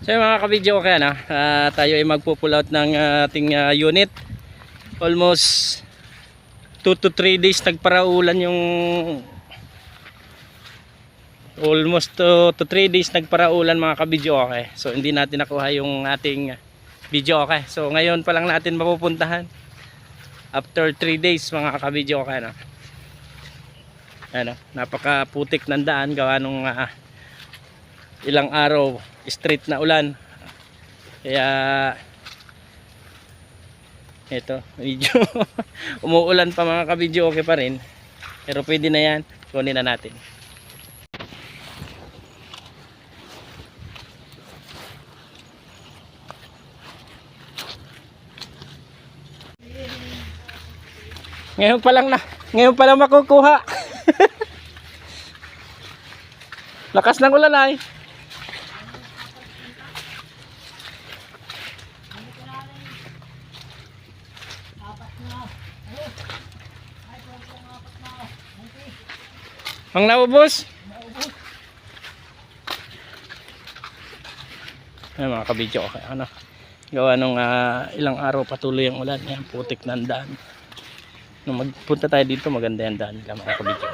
So yung mga kabidyo okay na, ah, tayo ay magpo-pull out ng ah, ating ah, unit. Almost 2 to 3 days nagparaulan yung almost 2 to 3 days nagparaulan mga kabidyo okay. So hindi natin nakuha yung ating video okay. So ngayon pa lang natin mapupuntahan after 3 days mga kabidyo okay na. Ano, napakaputik ng daan gawa nung ah, ilang araw straight na ulan. Kaya ito medyo umuulan pa mga kabidyo okay pa rin. Pero pwede na yan kunin na natin. Ngayon pa lang na ngayon pa lang makukuha. Lakas ng ulan ay Ang naubos? Ay mga kabidyo okay, ano? Gawa nung ah, ilang araw patuloy ang ulan yan putik ng daan. Nung magpunta tayo dito maganda yung daan nila mga kabidyo.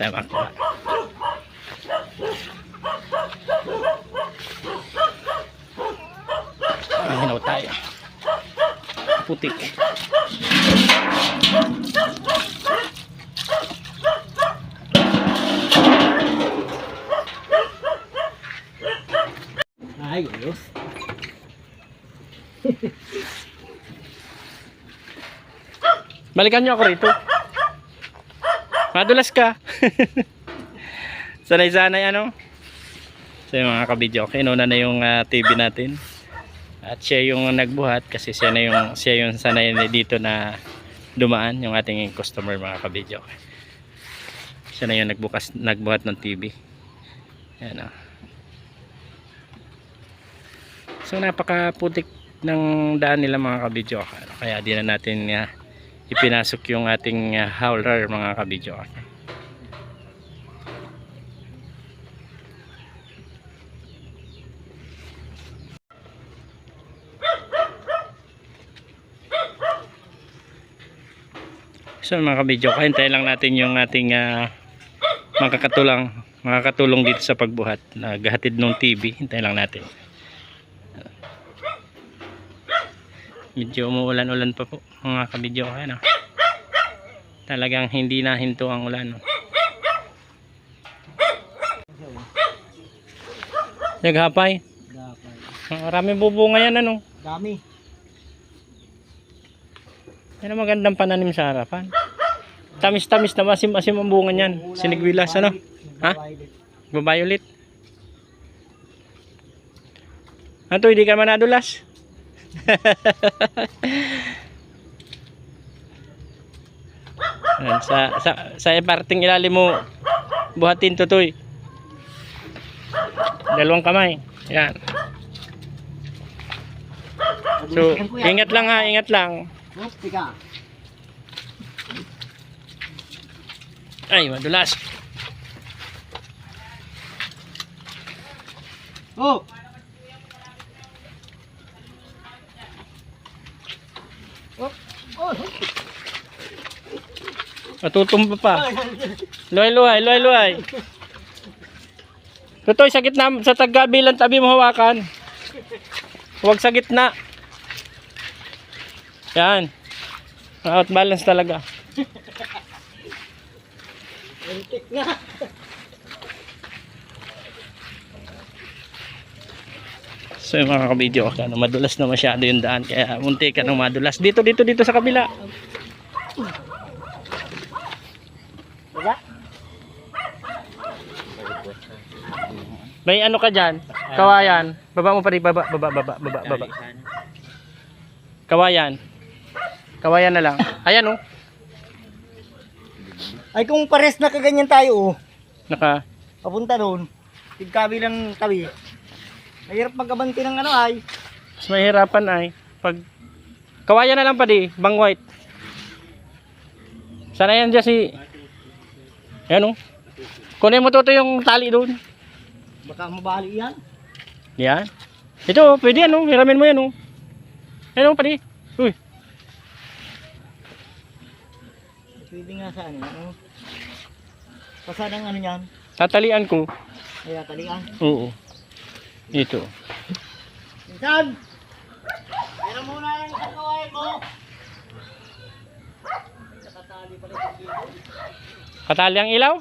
Tayo makuha ah, hinaw tayo. Putik Balikan nyo ako rito. Madulas ka. Sanay-sanay ano. So mga kabidyo, kinuna na yung ah, TV natin. At siya yung nagbuhat kasi siya na yung siya yung sanay na dito na dumaan yung ating customer mga kabidyo. Siya na yung nagbukas nagbuhat ng TV. Yan ah. So napakaputik ng daan nila mga kabidyo. Kaya di na natin ah, ipinasok yung ating uh, howler mga kabidyo so mga kabidyo hintayin lang natin yung ating uh, makakatulang makakatulong dito sa pagbuhat naghatid ng TV hintayin lang natin medyo umuulan-ulan pa po mga kabidyo ano talagang hindi na hinto ang ulan no? naghapay Dapat. marami bubunga yan ano Dami. yan ang magandang pananim sa harapan tamis-tamis na masim-masim ang bunga niyan sinigwilas ano Ha? babae ulit Ato, hindi ka man nadulas. Ayan, sa sa sa parting ilalim mo buhatin tutoy. Dalawang kamay. Yan. So, ingat lang ha, ingat lang. Ay, madulas. Oh! Matutumba pa. Luhay, luhay, luhay, luhay. Tutoy, sa gitna, sa tagabilang tabi mo hawakan. Huwag sa gitna. Yan. Out balance talaga. Antik na. So yung mga kabidyo, ano, madulas na masyado yung daan. Kaya munti ka nang madulas. Dito, dito, dito sa kabila. Diba? May ano ka dyan? Kawayan. Baba mo pa rin. Baba, baba, baba, baba, baba. Kawayan. Kawayan na lang. Ayan oh. Ay kung pares na kaganyan tayo oh. Naka. Papunta doon. Tigkabi lang tabi. Mahirap magabanti ng ano ay. Mas mahirapan ay. Pag kawayan na lang pa di. Bang white. Sana yan dyan si... Ayan oh. Kunin mo to yung tali doon. Baka mabali yan. Yan. Ito, oh, pwede ano, hiramin mo yan oh. Ano pa di? Uy, Pwede nga sa ano. ano. Pasad ang ano yan. tatalian ko. Kaya talian. Oo. Ito. Minsan! Pero muna yung isang kawain mo. Nakatali pala sa. Katali ang ilaw?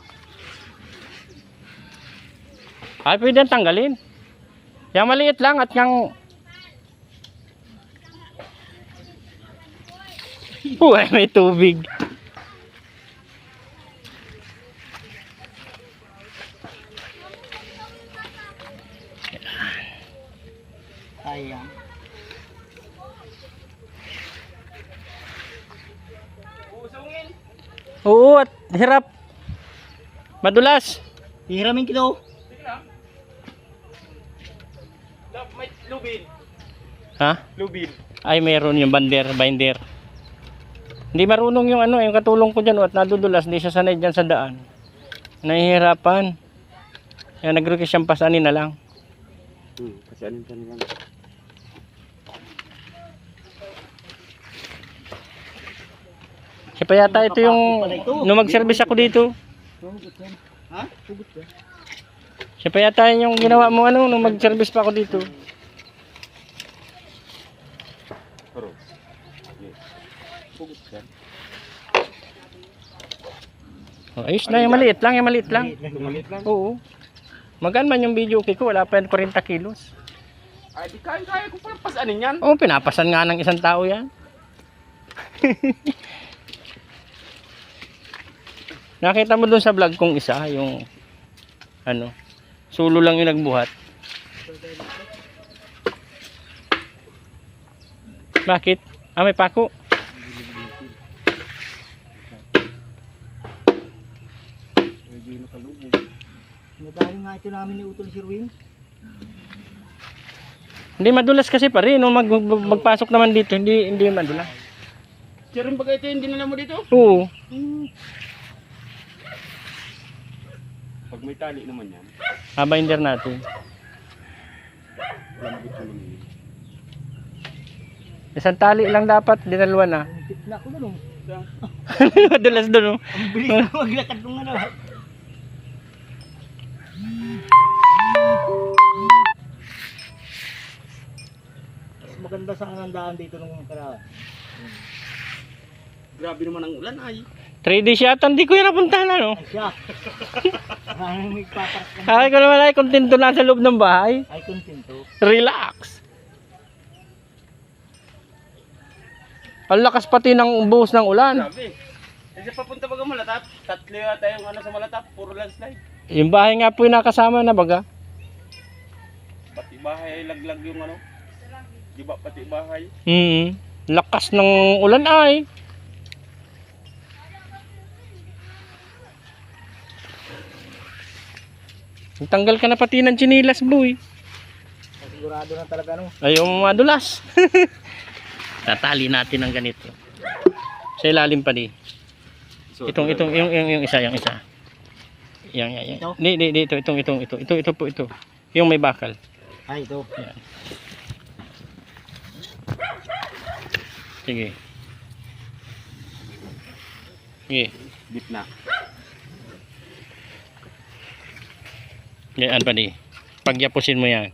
Ay, pwede tanggalin. Yang maliit lang at yung... Uy, may tubig. Sayang. Oo, at hirap. Madulas. Hiramin kito. May lubid. Ha? Lubid. Ay, meron yung bander, binder. Hindi marunong yung ano, yung katulong ko dyan, oh, at nadudulas, hindi siya sanay dyan sa daan. Nahihirapan. Kaya nag-request siyang pasanin na lang. Hmm, kasi anong tanong lang. Siya pa yata ito yung, nung mag-service ako dito, Ha? Siya pa yata yung ginawa mo ano, nung mag-service pa ako dito. Oh, ayos na, yung maliit lang, yung maliit lang. Tumalit lang. Oo. Magaan man yung video okay ko, wala pa yan 40 kilos. Ay, di kaya, kaya ko palang pasanin yan. Oo, pinapasan nga ng isang tao yan. Nakita mo dun sa vlog kong isa, yung ano, sulo lang yung nagbuhat. Bakit? Ah, may pako. Nadali nga ito namin ni Utol Sirwin. Hindi madulas kasi pa rin, nung mag, mag- magpasok naman dito, hindi hindi madulas. Siya rin ba ito yung dinala mo dito? Oo. Pag may tali naman yan. Habinder natin. Lambot naman yun. Isang tali lang dapat, dinalwa na. Ang titla ko na nung. madulas doon, oh. Ang bilis na maglakad nung ano. Mas maganda sa anandaan dito nung karaan. Grabe naman ang ulan ay. 3 days yata, hindi ko yan napuntahan, ano? Ay. Akala ko naman ay kontento na sa loob ng bahay. Ay kontento. Relax. Ang lakas pati ng buhos ng ulan. Grabe. Kasi papunta baga malatap. Tatlo yata yung ano sa malatap. Puro landslide. Yung bahay nga po yung nakasama na baga. Pati bahay laglag yung ano. Di ba pati bahay? Hmm. Lakas ng ulan ay. Tanggal ka na pati ng chinilas, boy. Sigurado na talaga no. Ayaw mo madulas. Tatali natin ng ganito. Sa ilalim pa di. Itong itong yung yung, yung isa, yung isa. Yang yang yang. Ito? Di di di ito itong itong ito. Ito ito po ito. Yung may bakal. Ay ito. Yan. Sige. Sige. Deep Yan pa di. Pagyapusin mo yan.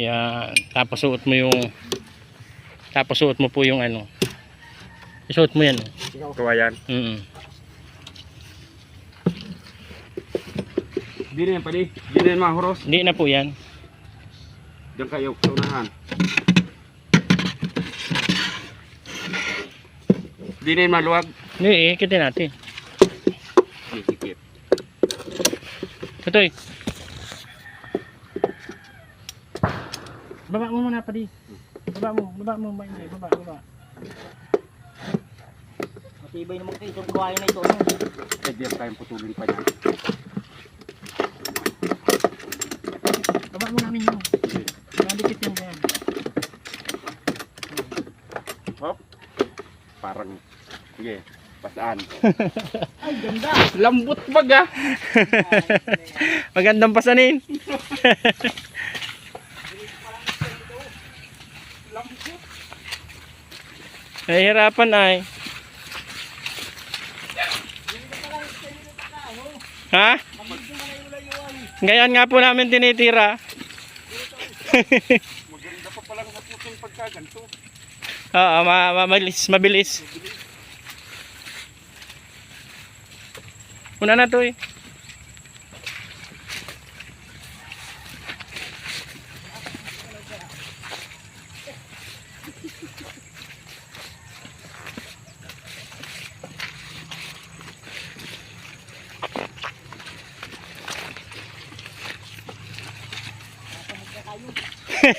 Yan. Tapos suot mo yung tapos suot mo po yung ano. Isuot mo yan. Kawayan. Mm. Di na yan pali. Di na yan mga horos. Hindi na po yan. Diyan kayo sa unahan. Di na yan maluwag. Hindi, eh, ikitin natin. Sikit. Ito eh. Baba mo muna pa di. Baba mo, baba mo, baba, baba, baba. Matibay naman kayo itong kawain na ito. No? Eh, di yan tayong putulin pa niyan. Baba mo namin yun. Nadikit yan dyan. Hop. Parang. Sige. Pasaan. Ay, ganda. Lambot baga. Magandang pasanin. Nahihirapan ay. Ha? Ngayon nga po namin tinitira. Maganda pa palang maputing pagkaganto. Oo, ma ma- mabilis, mabilis. Una na to eh.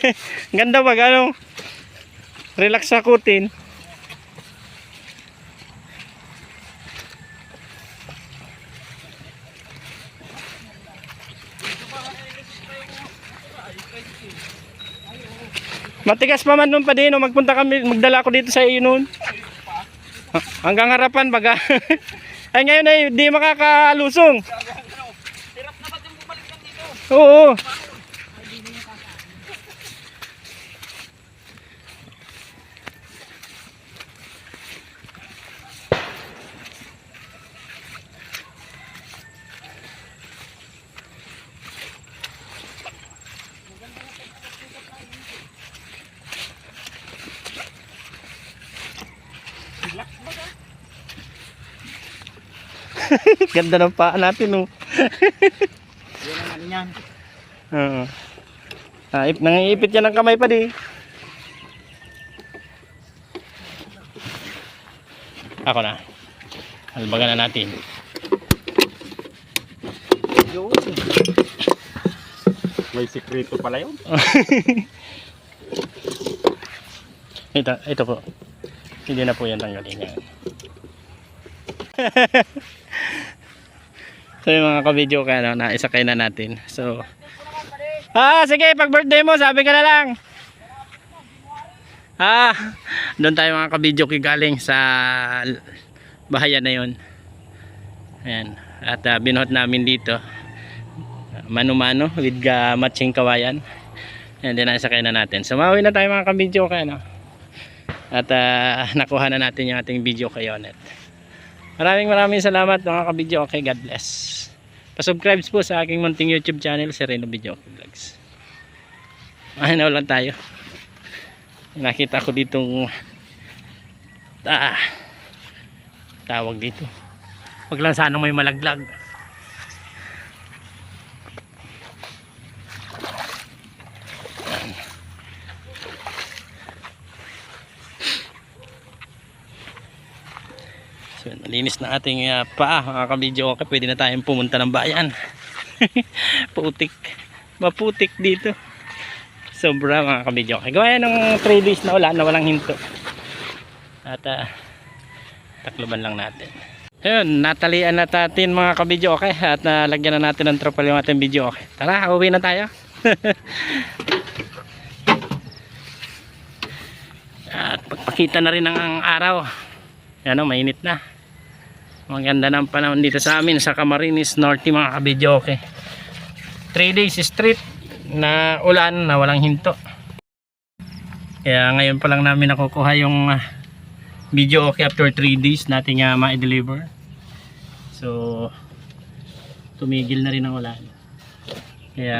Ganda ba ano? Relax sakutin. Matigas pa man nun pa din, no? magpunta kami, magdala ko dito sa iyo noon. Ha- Hanggang harapan baga. ay ngayon ay di makakalusong. Oo. Ganda ng paa natin, oh. Yan ang ano yan. Oo. Ah, ip, nangiipit yan ng kamay pa di. Ako na. Albagan na natin. Yun. May sikreto pala yun. Ito, ito po. Hindi na po yan tanggalin yan. so yung mga ka-video ka, no, naisakay na natin. So, ah, sige, pag birthday mo, sabi ka na lang. Ah, doon tayo mga ka-video galing sa bahayan na yun. Ayan. At uh, binuhat namin dito. Mano-mano with uh, matching kawayan. Ayan, din naisakay na natin. Sumawi na tayo mga ka-video ka, no? At ah, nakuha na natin yung ating video kay Onet. Maraming maraming salamat mga ka-video. Okay, God bless. Pasubscribe po sa aking munting YouTube channel, Sereno Video Okay Vlogs. Ay, naulan tayo. Nakita ko ditong ah, tawag dito. Wag lang sana may malaglag. So, nalinis na ating uh, paa mga kabidyo okay, pwede na tayong pumunta ng bayan. Putik. Maputik dito. Sobra mga kabidyo okay. gaya ng 3 days na wala na walang hinto. At uh, takloban lang natin. Ayun natalian na natin mga kabidyo okay at nalagyan na natin ng tropal yung ating video. Okay tara uwi na tayo. At pagpakita na rin ang araw. Yan o mainit na maganda ng panahon dito sa amin sa Camarines Norte mga kabidyo okay. 3 days straight na ulan na walang hinto. Kaya ngayon pa lang namin nakukuha yung ah, video okay after 3 days natin nga ma-deliver. So tumigil na rin ang ulan. Kaya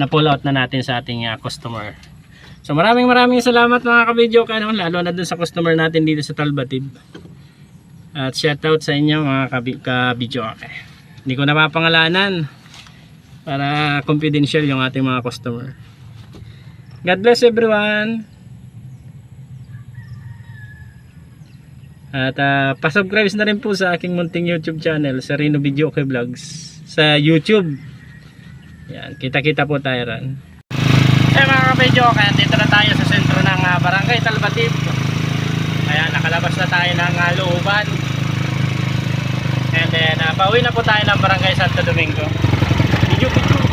na-pull out na natin sa ating ah, customer. So maraming maraming salamat mga kabidyo kano, lalo na dun sa customer natin dito sa Talbatib at shoutout sa inyo mga kabi- ka-video okay. Hindi ko napapangalanan para confidential yung ating mga customer. God bless everyone. At uh, pasubscribe na rin po sa aking munting YouTube channel, sa Rino Video Okay Vlogs sa YouTube. Yan, kita-kita po tayo ran. Eh mga ka-video, kaya dito na tayo sa sentro ng ah, Barangay Talbatib. Ayan, nakalabas na tayo ng uh, looban. And then, uh, pauwi na po tayo ng Barangay Santo Domingo. Video, video.